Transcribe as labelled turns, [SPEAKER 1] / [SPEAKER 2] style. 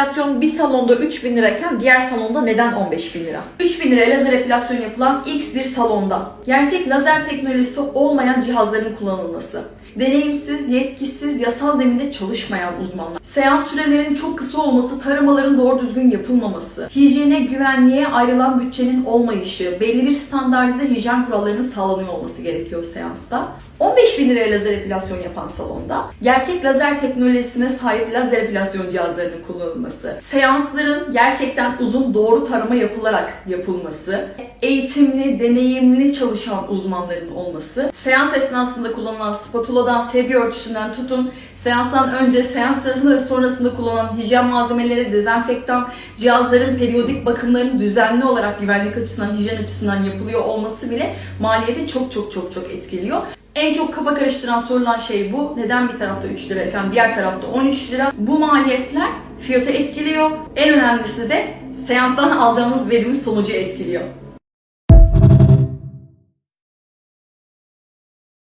[SPEAKER 1] epilasyon bir salonda 3000 lirayken diğer salonda neden 15 bin lira? 3000 liraya lazer epilasyon yapılan X bir salonda gerçek lazer teknolojisi olmayan cihazların kullanılması. Deneyimsiz, yetkisiz, yasal zeminde çalışmayan uzmanlar. Seans sürelerinin çok kısa olması, taramaların doğru düzgün yapılmaması, hijyene, güvenliğe ayrılan bütçenin olmayışı, belli bir standartize hijyen kurallarının sağlanıyor olması gerekiyor seansta. 15 bin liraya lazer epilasyon yapan salonda gerçek lazer teknolojisine sahip lazer epilasyon cihazlarının kullanılması, seansların gerçekten uzun doğru tarama yapılarak yapılması, eğitimli, deneyimli çalışan uzmanların olması, seans esnasında kullanılan spatuladan, sevgi örtüsünden tutun, seanstan önce, seans sırasında ve sonrasında kullanılan hijyen malzemeleri, dezenfektan, cihazların periyodik bakımlarının düzenli olarak güvenlik açısından, hijyen açısından yapılıyor olması bile maliyeti çok çok çok çok etkiliyor. En çok kafa karıştıran sorulan şey bu. Neden bir tarafta 3 lirayken diğer tarafta 13 lira? Bu maliyetler fiyatı etkiliyor. En önemlisi de seanstan alacağınız verimin sonucu etkiliyor.